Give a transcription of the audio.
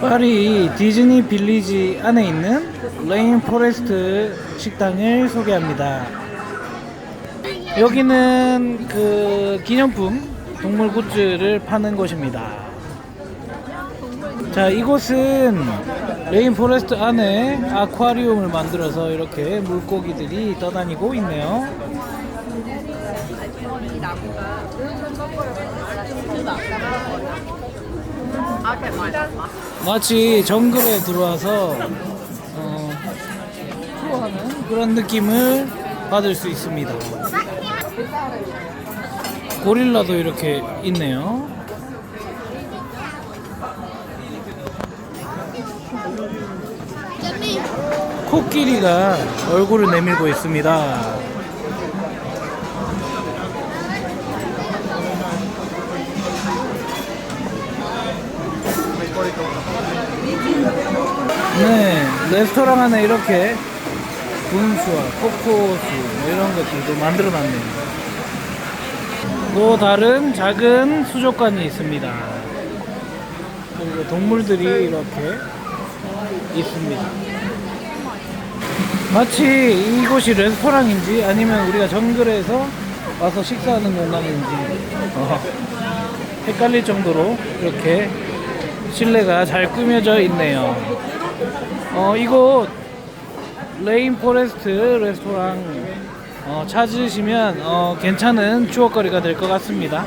파리 디즈니 빌리지 안에 있는 레인 포레스트 식당을 소개합니다. 여기는 그 기념품 동물 굿즈를 파는 곳입니다. 자, 이곳은 레인 포레스트 안에 아쿠아리움을 만들어서 이렇게 물고기들이 떠다니고 있네요. 마치 정글에 들어와서 어, 투어하는 그런 느낌을 받을 수 있습니다. 고릴라도 이렇게 있네요. 코끼리가 얼굴을 내밀고 있습니다. 레스토랑 안에 이렇게 분수와 코코수 뭐 이런 것들도 만들어 놨네요. 또 다른 작은 수족관이 있습니다. 그리고 동물들이 이렇게 있습니다. 마치 이곳이 레스토랑인지 아니면 우리가 정글에서 와서 식사하는 공간인지 어, 헷갈릴 정도로 이렇게 실내가 잘 꾸며져 있네요. 어, 이곳 레인 포레스트 레스토랑 어, 찾으시면 어, 괜찮은 추억거리가 될 것 같습니다.